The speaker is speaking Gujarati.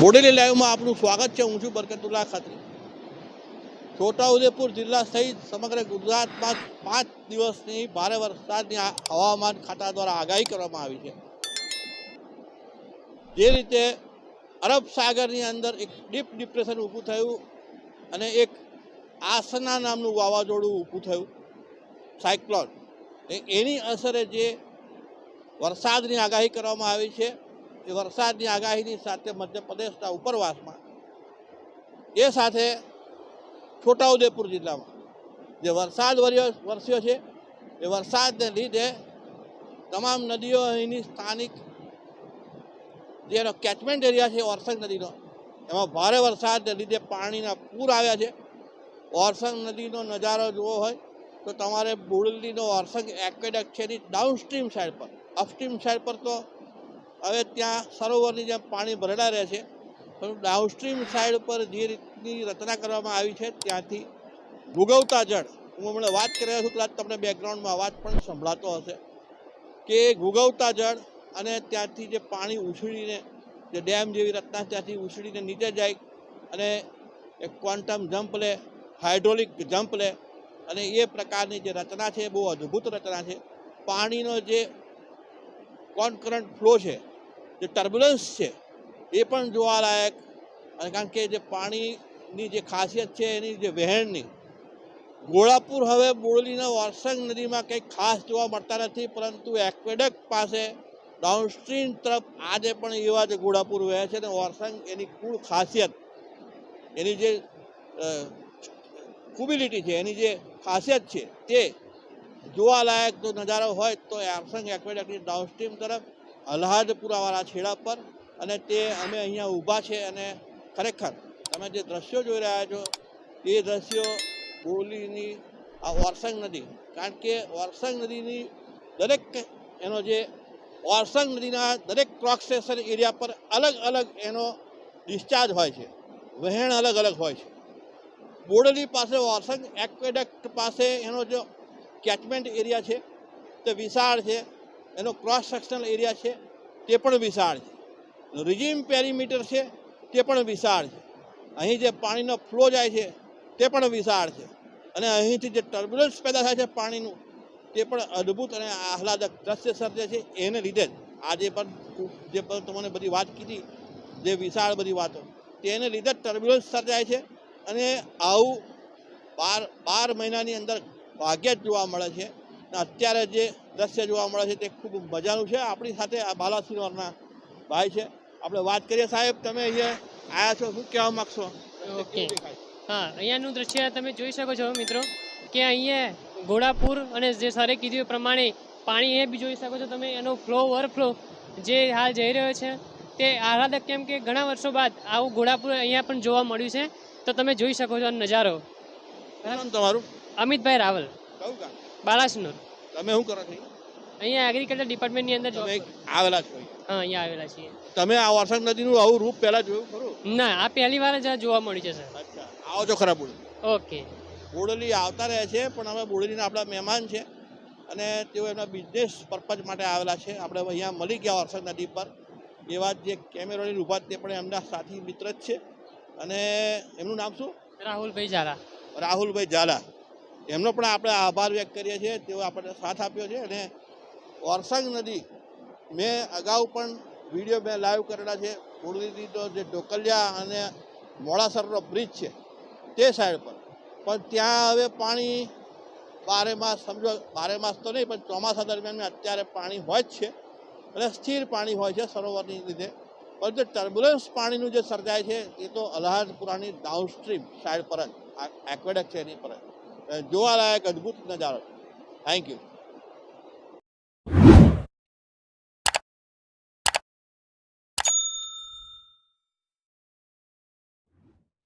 બોડેલી લાઈવમાં આપનું સ્વાગત છે. હું છું બરકતુલ્લા ખાતરી. છોટાઉદેપુર જિલ્લા સહિત સમગ્ર ગુજરાતમાં પાંચ દિવસની ભારે વરસાદની હવામાન ખાતા દ્વારા આગાહી કરવામાં આવી છે. જે રીતે અરબ સાગરની અંદર એક ડીપ ડિપ્રેશન ઊભું થયું અને એક આસના નામનું વાવાઝોડું ઊભું થયું. સાયક્લોન. એની અસરે જે વરસાદની આગાહી કરવામાં આવી છે એ વરસાદની આગાહીની સાથે મધ્યપ્રદેશના ઉપરવાસમાં. એ સાથે છોટાઉદેપુર જિલ્લામાં. જે વરસાદ વર્યો, વરસ્યો છે, એ વરસાદને લીધે તમામ નદીઓ અહીંની સ્થાનિક જેનો કેચમેન્ટ એરિયા છે ઓરસંગ નદીનો, એમાં ભારે વરસાદને લીધે પાણીના પૂર આવ્યા છે. ઓરસંગ નદીનો નજારો જોવો હોય, તો તમારે બુડલીનો ઓરસંગ એક્વેડક છે એની ડાઉનસ્ટ્રીમ સાઈડ પર. અપસ્ટ્રીમ સાઈડ પર તો હવે ત્યાં સરોવરની જેમ પાણી ભરેલા રહે છે. પણ ડાઉનસ્ટ્રીમ સાઈડ પર જે રીતની રચના કરવામાં આવી છે, ત્યાંથી ભૂગવતા જળ, હું હમણાં વાત કરી રહ્યો છું કદાચ તમને બેકગ્રાઉન્ડમાં અવાજ પણ સંભળાતો હશે કે ભૂગવતા જળ અને ત્યાંથી જે પાણી ઉછળીને, જે ડેમ જેવી રચના ત્યાંથી ઉછળીને નીચે જાય અને એક ક્વોન્ટમ જમ્પ લે હાઇડ્રોલિક જમ્પ લે અને એ પ્રકારની જે રચના છે બહુ અદ્ભુત રચના છે. પાણીનો જે કોન્કરન્ટ ફ્લો છે જે ટર્બ્યુલન્સ છે, એ પણ જોવાલાયક અને કારણ કે જે પાણીની જે ખાસિયત છે, એની જે વહેણની, ગોળાપુર હવે બોરલીના વારસંગ નદીમાં કંઈ ખાસ જોવા મળતા નથી, પરંતુ એક્વેડક પાસે ડાઉનસ્ટ્રીમ તરફ આજે પણ એવા જે ગોળાપુર વહે છે અને વારસંગ એની કુળ ખાસિયત, એની જે કુબિલિટી છે, એની જે ખાસિયત છે તે જોવાલાયક જો નજારો હોય તો એરસંગ એક્વેડકની ડાઉનસ્ટ્રીમ તરફ અલ્હાદપુરાવાળા છેડા પર અને તે અમે અહીંયા ઊભા છે અને ખરેખર તમે જે દ્રશ્યો જોઈ રહ્યા છો, એ દ્રશ્યો બોલીની આ વરસંગ નદી, કારણ કે વરસંગ નદીની દરેક એનો જે વરસંગ નદીના દરેક ક્રોસ એરિયા પર અલગ અલગ એનો ડિસ્ચાર્જ હોય છે, વહેણ અલગ અલગ હોય છે. બોડલી પાસે વરસંગ, એક્વેડક્ટ પાસે એનો જો કેચમેન્ટ એરિયા છે, તે વિશાળ છે એનો ક્રોસ સેક્શનલ એરિયા છે, તે પણ વિશાળ છે. રિઝિમ પેરીમીટર છે, તે પણ વિશાળ છે. અહીં જે પાણીનો ફ્લો જાય છે, તે પણ વિશાળ છે. અને અહીંથી જે ટર્બ્યુલન્સ પેદા થાય છે પાણીનું, તે પણ અદ્ભુત અને આહલાદક દ્રશ્ય સર્જે છે. એને લીધે જ આજે પણ જે તમને બધી વાત કીધી, જે વિશાળ બધી વાતો, તેને લીધે જ ટર્બ્યુલન્સ સર્જાય છે. અને આવું બાર બાર મહિનાની અંદર ભાગ્યે જ જોવા મળે છે. અત્યારે જે દ્રશ્ય જોવા મળે છે તે ખૂબ મજાનું છે. આપણી સાથે આ બાલાસિનોરના ભાઈ છે. આપણે વાત કરીએ સાહેબ તમે અહીંયા આવ્યા છો શું કહેવા માગશો? ઓકે. હા અહીંયાનું દ્રશ્ય તમે જોઈ શકો છો મિત્રો કે અહીંયા ઘોડાપુર અને જે સરે કીધું એ પ્રમાણે પાણી એ બી જોઈ શકો છો તમે એનો ફ્લો ઓવરફ્લો જે હાલ જઈ રહ્યો છે તે આહલાદક કેમ કે ઘણા વર્ષો બાદ આવું ઘોડાપુર અહીંયા પણ જોવા મળ્યું છે તો તમે જોઈ શકો છો નજારો. તમારું? અમિતભાઈ રાવલ. બાલાસનોર. તમે શું કરો છો? અહીંયા એગ્રીકલ્ચર ડિપાર્ટમેન્ટની અંદર job તમે. આવેલા છો હા અહીંયા આવેલા છીએ. તમે આ વરસાદ નદીનું આવું રૂપ પહેલા જોયું ખરું? ના આ પહેલી વાર જ જોવા મળ્યું છે સર. અચ્છા આવો છો ખરા બોડલી. ઓકે. બોડલી આવતા રહે છે પણ અમે બોડલીના આપણા મહેમાન છે અને તેઓ એમના બિઝનેસ પર્પઝ માટે આવેલા છે. આપણે અહીંયા મળી ગયા વરસાદ નદી પર. એવા જે કેમેરાની ઊભા તે પણ એમના સાથી મિત્ર જ છે. અને એમનું નામ શું? રાહુલભાઈ ઝાલા. રાહુલભાઈ ઝાલા. એમનો પણ આપણે આભાર વ્યક્ત કરીએ છીએ, તેઓ આપણને સાથ આપ્યો છે અને ઓરસંગ નદી મેં અગાઉ પણ વીડિયો મેં લાઈવ કરેલા છે. બોડલીથી તો જે ઢોકલિયા અને મોડાસરનો બ્રિજ છે તે સાઈડ પર. પણ ત્યાં હવે પાણી બારે માસ સમજો, બારે માસ તો નહીં, પણ ચોમાસા દરમિયાન અત્યારે પાણી હોય જ છે. અને સ્થિર પાણી હોય છે સરોવરની લીધે. જે ટર્બ્યુલન્સ પાણીનું જે સર્જાય છે, એ તો અલ્હાદપુરાની ડાઉનસ્ટ્રીમ સાઈડ પર જ એક્વેડક છે એની પર જ. જોવાલાયક અદ્ભુત નજારો. Thank you